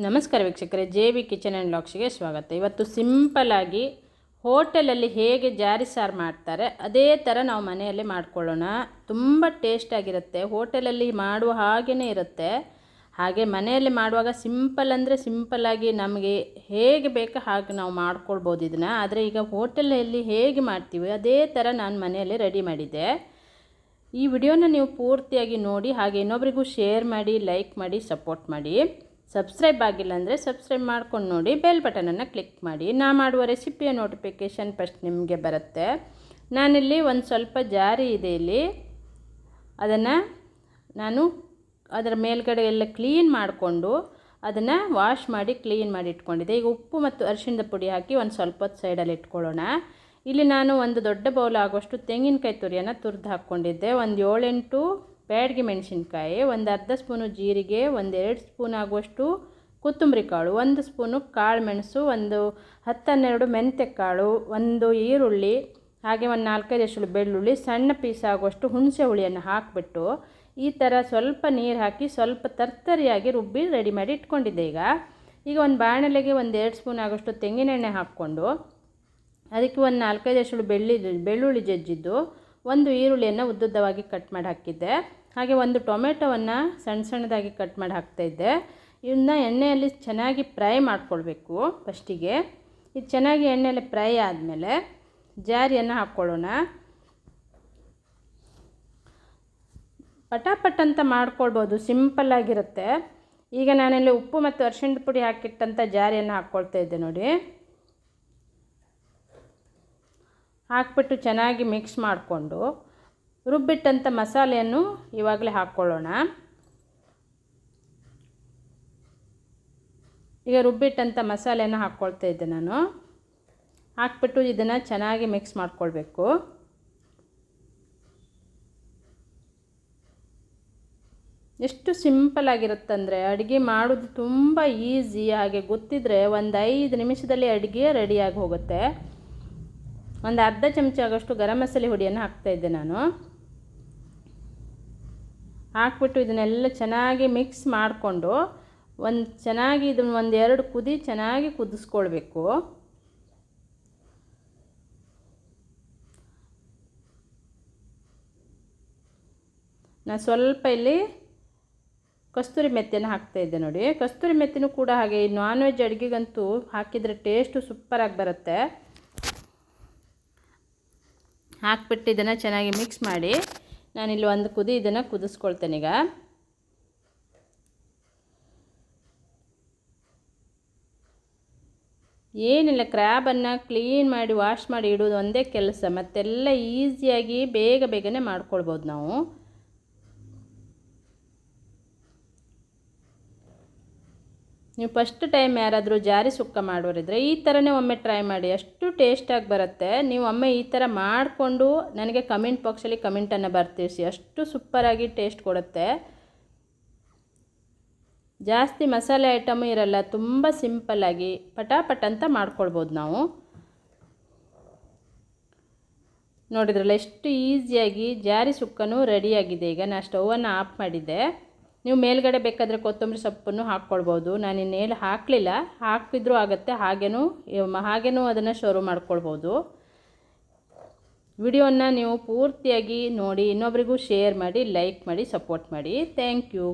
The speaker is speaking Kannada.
ನಮಸ್ಕಾರ ವೀಕ್ಷಕರೇ, ಜೆ ಬಿ ಕಿಚನ್ ಆ್ಯಂಡ್ ಲಾಕ್ಸ್ಗೆ ಸ್ವಾಗತ. ಇವತ್ತು ಸಿಂಪಲಾಗಿ ಹೋಟೆಲಲ್ಲಿ ಹೇಗೆ ಜಾರಿ ಸಾರು ಮಾಡ್ತಾರೆ, ಅದೇ ಥರ ನಾವು ಮನೆಯಲ್ಲೇ ಮಾಡ್ಕೊಳ್ಳೋಣ. ತುಂಬ ಟೇಸ್ಟಾಗಿರುತ್ತೆ ಹೋಟೆಲಲ್ಲಿ ಮಾಡುವ ಹಾಗೇ ಇರುತ್ತೆ. ಹಾಗೆ ಮನೆಯಲ್ಲಿ ಮಾಡುವಾಗ ಸಿಂಪಲ್ ಅಂದರೆ ಸಿಂಪಲಾಗಿ ನಮಗೆ ಹೇಗೆ ಬೇಕೋ ಹಾಗೆ ನಾವು ಮಾಡ್ಕೊಳ್ಬೋದು ಇದನ್ನು. ಆದರೆ ಈಗ ಹೋಟೆಲಲ್ಲಿ ಹೇಗೆ ಮಾಡ್ತೀವಿ, ಅದೇ ಥರ ನಾನು ಮನೆಯಲ್ಲೇ ರೆಡಿ ಮಾಡಿದ್ದೆ. ಈ ವಿಡಿಯೋನ ನೀವು ಪೂರ್ತಿಯಾಗಿ ನೋಡಿ, ಹಾಗೆ ಇನ್ನೊಬ್ರಿಗೂ ಶೇರ್ ಮಾಡಿ, ಲೈಕ್ ಮಾಡಿ, ಸಪೋರ್ಟ್ ಮಾಡಿ. ಸಬ್ಸ್ಕ್ರೈಬ್ ಆಗಿಲ್ಲ ಅಂದರೆ ಸಬ್ಸ್ಕ್ರೈಬ್ ಮಾಡ್ಕೊಂಡು ನೋಡಿ, ಬೆಲ್ ಬಟನನ್ನು ಕ್ಲಿಕ್ ಮಾಡಿ. ನಾ ಮಾಡುವ ರೆಸಿಪಿಯ ನೋಟಿಫಿಕೇಷನ್ ಫಸ್ಟ್ ನಿಮಗೆ ಬರುತ್ತೆ. ನಾನಿಲ್ಲಿ ಒಂದು ಸ್ವಲ್ಪ ಜಾರಿ ಇದೆ ಇಲ್ಲಿ. ಅದನ್ನು ನಾನು ಅದರ ಮೇಲ್ಗಡೆ ಎಲ್ಲ ಕ್ಲೀನ್ ಮಾಡಿಕೊಂಡು ಅದನ್ನು ವಾಶ್ ಮಾಡಿ ಕ್ಲೀನ್ ಮಾಡಿ ಇಟ್ಕೊಂಡಿದ್ದೆ. ಈಗ ಉಪ್ಪು ಮತ್ತು ಅರಿಶಿಣದ ಪುಡಿ ಹಾಕಿ ಒಂದು ಸ್ವಲ್ಪ ಹೊತ್ತು ಸೈಡಲ್ಲಿ ಇಟ್ಕೊಳ್ಳೋಣ. ಇಲ್ಲಿ ನಾನು ಒಂದು ದೊಡ್ಡ ಬೌಲ್ ಆಗೋಷ್ಟು ತೆಂಗಿನಕಾಯಿ ತುರಿಯನ್ನು ತುರಿದು ಹಾಕ್ಕೊಂಡಿದ್ದೆ ಒಂದು ಏಳೆಂಟು ಬ್ಯಾಡಗಿ ಮೆಣಸಿನ್ಕಾಯಿ, ಒಂದು ಅರ್ಧ ಸ್ಪೂನು ಜೀರಿಗೆ, ಒಂದು ಎರಡು ಸ್ಪೂನ್ ಆಗುವಷ್ಟು ಕೊತ್ತಂಬರಿ ಕಾಳು, ಒಂದು ಸ್ಪೂನು ಕಾಳು ಮೆಣಸು, ಒಂದು ಹತ್ತನ್ನೆರಡು ಮೆಂತ್ಯ ಕಾಳು, ಒಂದು ಈರುಳ್ಳಿ, ಹಾಗೆ ಒಂದು ನಾಲ್ಕೈದು ಎಸಳು ಬೆಳ್ಳುಳ್ಳಿ, ಸಣ್ಣ ಪೀಸ್ ಆಗುವಷ್ಟು ಹುಣಸೆ ಹುಳಿಯನ್ನು ಹಾಕಿಬಿಟ್ಟು ಈ ಥರ ಸ್ವಲ್ಪ ನೀರು ಹಾಕಿ ಸ್ವಲ್ಪ ತರ್ತರಿಯಾಗಿ ರುಬ್ಬಿ ರೆಡಿ ಮಾಡಿ ಇಟ್ಕೊಂಡಿದ್ದೆ ಈಗ. ಈಗ ಒಂದು ಬಾಣಲೆಗೆ ಒಂದು ಎರಡು ಸ್ಪೂನ್ ಆಗೋಷ್ಟು ತೆಂಗಿನೆಣ್ಣೆ ಹಾಕ್ಕೊಂಡು ಅದಕ್ಕೆ ಒಂದು ನಾಲ್ಕೈದು ಎಸಳು ಬೆಳ್ಳಿ ಬೆಳ್ಳುಳ್ಳಿ ಜಜ್ಜಿದ್ದು, ಒಂದು ಈರುಳ್ಳಿಯನ್ನು ಉದ್ದುದ್ದವಾಗಿ ಕಟ್ ಮಾಡಿ ಹಾಕಿದ್ದೆ. ಹಾಗೆ ಒಂದು ಟೊಮೆಟೊವನ್ನು ಸಣ್ಣ ಸಣ್ಣದಾಗಿ ಕಟ್ ಮಾಡಿ ಹಾಕ್ತಾಯಿದ್ದೆ ಇದನ್ನ ಎಣ್ಣೆಯಲ್ಲಿ ಚೆನ್ನಾಗಿ ಫ್ರೈ ಮಾಡ್ಕೊಳ್ಬೇಕು ಫಸ್ಟಿಗೆ. ಇದು ಚೆನ್ನಾಗಿ ಎಣ್ಣೆಯಲ್ಲಿ ಫ್ರೈ ಆದಮೇಲೆ ಜಾರಿಯನ್ನು ಹಾಕ್ಕೊಳ್ಳೋಣ. ಪಟಾಪಟ್ ಅಂತ ಮಾಡ್ಕೊಳ್ಬೋದು ಸಿಂಪಲ್ಲಾಗಿರುತ್ತೆ ಈಗ ನಾನಲ್ಲಿ ಉಪ್ಪು ಮತ್ತು ಅರ್ಶಿಣದ ಪುಡಿ ಹಾಕಿಟ್ಟಂಥ ಜಾರಿಯನ್ನು ಹಾಕ್ಕೊಳ್ತಾ ಇದ್ದೆ ನೋಡಿ. ಹಾಕ್ಬಿಟ್ಟು ಚೆನ್ನಾಗಿ ಮಿಕ್ಸ್ ಮಾಡಿಕೊಂಡು ರುಬ್ಬಿಟ್ಟಂಥ ಮಸಾಲೆಯನ್ನು ಇವಾಗಲೇ ಹಾಕ್ಕೊಳ್ಳೋಣ. ಈಗ ರುಬ್ಬಿಟ್ಟಂಥ ಮಸಾಲೆಯನ್ನು ಹಾಕ್ಕೊಳ್ತಾ ಇದ್ದೆ ನಾನು. ಹಾಕ್ಬಿಟ್ಟು ಇದನ್ನು ಚೆನ್ನಾಗಿ ಮಿಕ್ಸ್ ಮಾಡ್ಕೊಳ್ಬೇಕು. ಎಷ್ಟು ಸಿಂಪಲ್ ಆಗಿರುತ್ತಂದರೆ ಅಡುಗೆ ಮಾಡೋದು ತುಂಬ ಈಸಿ ಹಾಗೆ ಗೊತ್ತಿದ್ದರೆ ಒಂದು ಐದು ನಿಮಿಷದಲ್ಲಿ ಅಡುಗೆ ರೆಡಿಯಾಗಿ ಹೋಗುತ್ತೆ. ಒಂದು ಅರ್ಧ ಚಮಚ ಆಗೋಷ್ಟು ಗರಂ ಮಸಾಲೆ ಹುಡಿಯನ್ನು ಹಾಕ್ತಾಯಿದ್ದೆ ನಾನು. ಹಾಕ್ಬಿಟ್ಟು ಇದನ್ನೆಲ್ಲ ಚೆನ್ನಾಗಿ ಮಿಕ್ಸ್ ಮಾಡಿಕೊಂಡು ಒಂದು ಚೆನ್ನಾಗಿ ಇದನ್ನು ಒಂದು ಎರಡು ಕುದಿ ಚೆನ್ನಾಗಿ ಕುದಿಸ್ಕೊಳ್ಬೇಕು. ನಾನು ಸ್ವಲ್ಪ ಇಲ್ಲಿ ಕಸ್ತೂರಿ ಮೆತ್ತಿಯನ್ನು ಹಾಕ್ತಾಯಿದ್ದೆ ನೋಡಿ. ಕಸ್ತೂರಿ ಮೆತ್ತಿನೂ ಕೂಡ ಹಾಗೆ ಈ ನಾನ್ ವೆಜ್ ಅಡುಗೆಗಂತೂ ಹಾಕಿದರೆ ಟೇಸ್ಟು ಸೂಪರಾಗಿ ಬರುತ್ತೆ. ಹಾಕ್ಬಿಟ್ಟು ಇದನ್ನು ಚೆನ್ನಾಗಿ ಮಿಕ್ಸ್ ಮಾಡಿ. ನಾನಿಲ್ಲಿ ಒಂದು ಕುದಿ ಇದನ್ನು ಕುದಿಸ್ಕೊಳ್ತೇನೆ ಈಗ. ಏನಿಲ್ಲ ಕ್ರ್ಯಾಬನ್ನು ಕ್ಲೀನ್ ಮಾಡಿ ವಾಶ್ ಮಾಡಿ ಇಡೋದು ಒಂದೇ ಕೆಲಸ. ಮತ್ತೆಲ್ಲ ಈಸಿಯಾಗಿ ಬೇಗ ಬೇಗನೆ ಮಾಡ್ಕೊಳ್ಬೋದು ನಾವು. ನೀವು ಫಸ್ಟ್ ಟೈಮ್ ಯಾರಾದರೂ ಜಾರಿ ಸುಕ್ಕ ಮಾಡೋರಿದ್ರೆ ಈ ಥರನೇ ಒಮ್ಮೆ ಟ್ರೈ ಮಾಡಿ, ಅಷ್ಟು ಟೇಸ್ಟಾಗಿ ಬರುತ್ತೆ. ನೀವು ಒಮ್ಮೆ ಈ ಥರ ಮಾಡಿಕೊಂಡು ನನಗೆ ಕಮೆಂಟ್ ಬಾಕ್ಸಲ್ಲಿ ಕಮೆಂಟನ್ನು ಬರ್ತಿಸಿ ಅಷ್ಟು ಸೂಪರಾಗಿ ಟೇಸ್ಟ್ ಕೊಡುತ್ತೆ. ಜಾಸ್ತಿ ಮಸಾಲೆ ಐಟಮು ಇರಲ್ಲ, ತುಂಬ ಸಿಂಪಲ್ಲಾಗಿ ಪಟಾಪಟ ಅಂತ ಮಾಡ್ಕೊಳ್ಬೋದು ನಾವು. ನೋಡಿದ್ರಲ್ಲ, ಎಷ್ಟು ಈಸಿಯಾಗಿ ಜಾರಿ ಸುಕ್ಕನೂ ರೆಡಿಯಾಗಿದೆ ಈಗ ನಾನು ಸ್ಟವನ್ನು ಆಫ್ ಮಾಡಿದ್ದೆ. ನೀವು ಮೇಲ್ಗಡೆ ಬೇಕಾದರೆ ಕೊತ್ತಂಬರಿ ಸೊಪ್ಪನ್ನು ಹಾಕ್ಕೊಳ್ಬೋದು. ನಾನು ಇನ್ನೇನು ಹಾಕಲಿಲ್ಲ. ಹಾಕಿದ್ರೂ ಆಗುತ್ತೆ. ಹಾಗೇನೂ ಹಾಗೇನೂ ಅದನ್ನು ಶುರು ಮಾಡ್ಕೊಳ್ಬೋದು. ವಿಡಿಯೋನ ನೀವು ಪೂರ್ತಿಯಾಗಿ ನೋಡಿ, ಇನ್ನೊಬ್ರಿಗೂ ಶೇರ್ ಮಾಡಿ, ಲೈಕ್ ಮಾಡಿ, ಸಪೋರ್ಟ್ ಮಾಡಿ. Thank you.